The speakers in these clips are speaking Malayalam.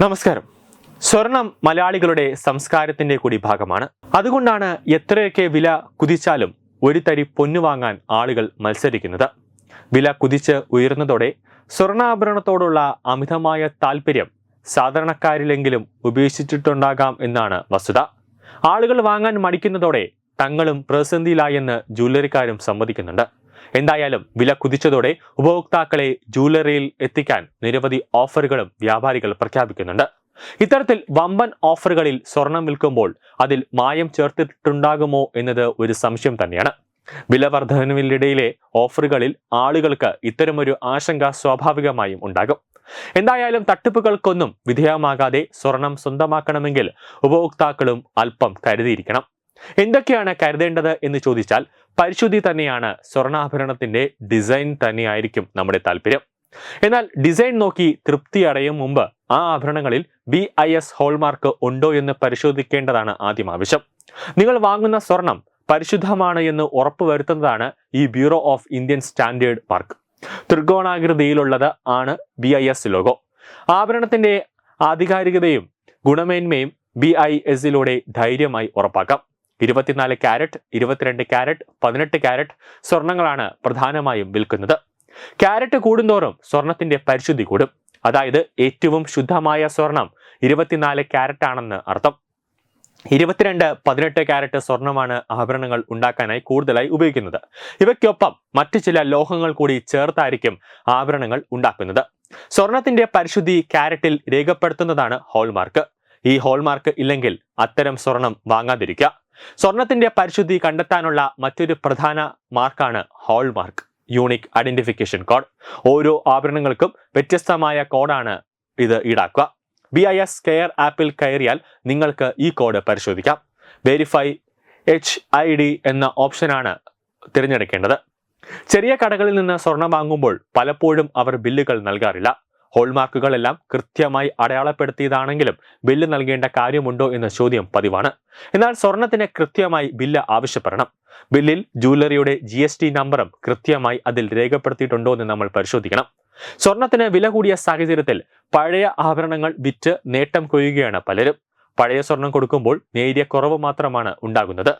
നമസ്കാരം. സ്വർണം മലയാളികളുടെ സംസ്കാരത്തിന്റെ കൂടി ഭാഗമാണ്. അതുകൊണ്ടാണ് എത്രയൊക്കെ വില കുതിച്ചാലും ഒരു തരി പൊന്നു വാങ്ങാൻ ആളുകൾ മത്സരിക്കുന്നത്. വില കുതിച്ച് ഉയർന്നതോടെ സ്വർണാഭരണത്തോടുള്ള അമിതമായ താല്പര്യം സാധാരണക്കാരിലെങ്കിലും ഉപേക്ഷിച്ചിട്ടുണ്ടാകാം എന്നാണ് വസ്തുത. ആളുകൾ വാങ്ങാൻ മടിക്കുന്നതോടെ തങ്ങളും പ്രതിസന്ധിയിലായെന്ന് ജ്വല്ലറിക്കാരും സമ്മതിക്കുന്നുണ്ട്. എന്തായാലും വില കുതിച്ചതോടെ ഉപഭോക്താക്കളെ ജൂവലറിയിൽ എത്തിക്കാൻ നിരവധി ഓഫറുകളും വ്യാപാരികൾ പ്രഖ്യാപിക്കുന്നുണ്ട്. ഇത്തരത്തിൽ വമ്പൻ ഓഫറുകളിൽ സ്വർണം വിൽക്കുമ്പോൾ അതിൽ മായം ചേർത്തിട്ടുണ്ടാകുമോ എന്നത് ഒരു സംശയം തന്നെയാണ്. വില വർധനവിനിടയിലെ ഓഫറുകളിൽ ആളുകൾക്ക് ഇത്തരമൊരു ആശങ്ക സ്വാഭാവികമായും ഉണ്ടാകും. എന്തായാലും തട്ടിപ്പുകൾക്കൊന്നും വിധേയമാകാതെ സ്വർണം സ്വന്തമാക്കണമെങ്കിൽ ഉപഭോക്താക്കളും അല്പം കരുതിയിരിക്കണം. എന്തൊക്കെയാണ് കരുതേണ്ടത് എന്ന് ചോദിച്ചാൽ പരിശുദ്ധി തന്നെയാണ് സ്വർണാഭരണത്തിന്റെ ഡിസൈൻ തന്നെയായിരിക്കും നമ്മുടെ താല്പര്യം. എന്നാൽ ഡിസൈൻ നോക്കി തൃപ്തി അടയും മുമ്പ് ആ ആഭരണങ്ങളിൽ ബി ഐ എസ് ഹോൾമാർക്ക് ഉണ്ടോ എന്ന് പരിശോധിക്കേണ്ടതാണ് ആദ്യം ആവശ്യം. നിങ്ങൾ വാങ്ങുന്ന സ്വർണം പരിശുദ്ധമാണ് എന്ന് ഉറപ്പുവരുത്തുന്നതാണ് ഈ bureau of Indian standard mark ത്രികോണാകൃതിയിലുള്ളത് ആണ് ബി ഐ എസ് ലോഗോ ആഭരണത്തിന്റെ ആധികാരികതയും ഗുണമേന്മയും ബി ഐ എസിലൂടെ ധൈര്യമായി ഉറപ്പാക്കാം. ഇരുപത്തിനാല് ക്യാരറ്റ് ഇരുപത്തിരണ്ട് ക്യാരറ്റ് പതിനെട്ട് ക്യാരറ്റ് സ്വർണങ്ങളാണ് പ്രധാനമായും വിൽക്കുന്നത്. ക്യാരറ്റ് കൂടുന്തോറും സ്വർണത്തിന്റെ പരിശുദ്ധി കൂടും. അതായത് ഏറ്റവും ശുദ്ധമായ സ്വർണം ഇരുപത്തിനാല് ക്യാരറ്റ് ആണെന്ന് അർത്ഥം. ഇരുപത്തിരണ്ട് പതിനെട്ട് ക്യാരറ്റ് സ്വർണമാണ് ആഭരണങ്ങൾ ഉണ്ടാക്കാനായി കൂടുതലായി ഉപയോഗിക്കുന്നത്. ഇവയ്ക്കൊപ്പം മറ്റു ചില ലോഹങ്ങൾ കൂടി ചേർത്തായിരിക്കും ആഭരണങ്ങൾ ഉണ്ടാക്കുന്നത്. സ്വർണത്തിന്റെ പരിശുദ്ധി ക്യാരറ്റിൽ രേഖപ്പെടുത്തുന്നതാണ് ഹോൾമാർക്ക്. ഈ ഹോൾമാർക്ക് ഇല്ലെങ്കിൽ അത്തരം സ്വർണം വാങ്ങാതിരിക്കുക. സ്വർണത്തിന്റെ പരിശുദ്ധി കണ്ടെത്താനുള്ള മറ്റൊരു പ്രധാന മാർക്കാണ് ഹോൾമാർക്ക് യൂണിക് ഐഡന്റിഫിക്കേഷൻ കോഡ്. ഓരോ ആഭരണങ്ങൾക്കും വ്യത്യസ്തമായ കോഡാണ് ഇത് ഈടാക്കുക. ബി ഐ എസ് കെയർ ആപ്പിൽ കയറിയാൽ നിങ്ങൾക്ക് ഈ കോഡ് പരിശോധിക്കാം. വെരിഫൈ എച്ച് ഐ ഡി എന്ന ഓപ്ഷനാണ് തിരഞ്ഞെടുക്കേണ്ടത്. ചെറിയ കടകളിൽ നിന്ന് സ്വർണം വാങ്ങുമ്പോൾ പലപ്പോഴും അവർ ബില്ലുകൾ നൽകാറില്ല. ഹോൾമാർക്കുകളെല്ലാം കൃത്യമായി അടയാളപ്പെടുത്തിയതാണെങ്കിലും ബില്ല് നൽകേണ്ട കാര്യമുണ്ടോ എന്ന ചോദ്യം പതിവാണ്. എന്നാൽ സ്വർണത്തിന് കൃത്യമായി ബില്ല് ആവശ്യപ്പെടണം. ബില്ലിൽ ജൂവലറിയുടെ ജി എസ് ടി നമ്പറും കൃത്യമായി അതിൽ രേഖപ്പെടുത്തിയിട്ടുണ്ടോ എന്ന് നമ്മൾ പരിശോധിക്കണം. സ്വർണത്തിന് വില കൂടിയ സാഹചര്യത്തിൽ പഴയ ആഭരണങ്ങൾ വിറ്റ് നേട്ടം കൊയ്യുകയാണ് പലരും. പഴയ സ്വർണം കൊടുക്കുമ്പോൾ നേരിയ കുറവ് മാത്രമാണ് ഉണ്ടാകുന്നത്.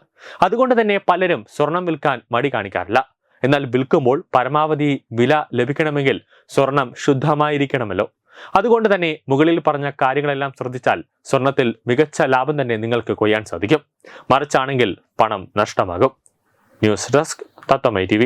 അതുകൊണ്ട് തന്നെ പലരും സ്വർണം വിൽക്കാൻ മടി കാണിക്കാറില്ല. എന്നാൽ വിൽക്കുമ്പോൾ പരമാവധി വില ലഭിക്കണമെങ്കിൽ സ്വർണം ശുദ്ധമായിരിക്കണമല്ലോ. അതുകൊണ്ട് തന്നെ മുകളിൽ പറഞ്ഞ കാര്യങ്ങളെല്ലാം ശ്രദ്ധിച്ചാൽ സ്വർണത്തിൽ മികച്ച ലാഭം തന്നെ നിങ്ങൾക്ക് കൊയ്യാൻ സാധിക്കും. മറിച്ചാണെങ്കിൽ പണം നഷ്ടമാകും. News desk തത്തമൈ T